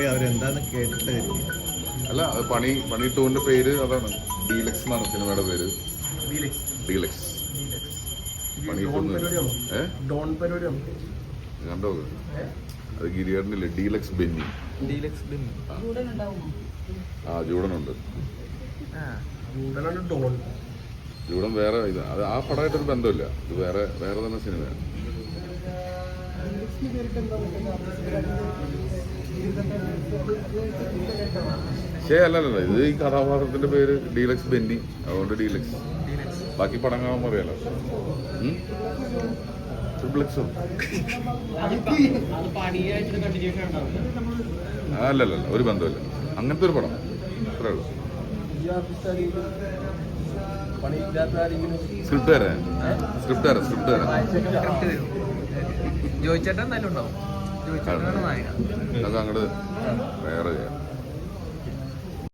പറയാം അവരെന്താന്ന് കേട്ടിട്ട് വരിക. അല്ല അത് പണി പണി ടൂവിന്റെ പേര് അതാണ്. ഡീലക്സ് എന്നാണ് സിനിമയുടെ പേര്. ഡീലക്സ്. പണി കണ്ടോ? അത്? ഗിരിയേട്ടനില്ലേ? Deluxe Benny. ഡീലക്സ് ബിൻ ആ. ജൂഡനുണ്ട്. ജൂഡൻ വേറെ ഇത്. അത് ആ പടമായിട്ടൊരു ബന്ധമില്ല. ഇത് വേറെ വേറെ തന്നെ സിനിമയാണ്. ശരി അല്ലല്ല ഇത് ഈ കഥാപാത്രത്തിന്റെ പേര് ഡീലക്സ് ബെന്നി. അതുകൊണ്ട് ഡീലക്സ്. ബാക്കി പടം കാണുമ്പോൾ അറിയാലോ ട്രിപ്ലക്സോ. അല്ലല്ല ഒരു ബന്ധമില്ല അങ്ങനത്തെ ഒരു പടം. അത്രേ ഉള്ളൂ. സ്ക്രിപ്റ്റ് തരാൻ സ്ക്രിപ്റ്റ് തരാം സ്ക്രിപ്റ്റ് തരാം സ്ക്രിപ്റ്റ് തരും ജോയിച്ചേട്ടൻ എന്തായാലും ഉണ്ടാവും. ജോയിച്ചേട്ടനാണ് നായക. അതൊക്കെ അങ്ങോട്ട് വേറെ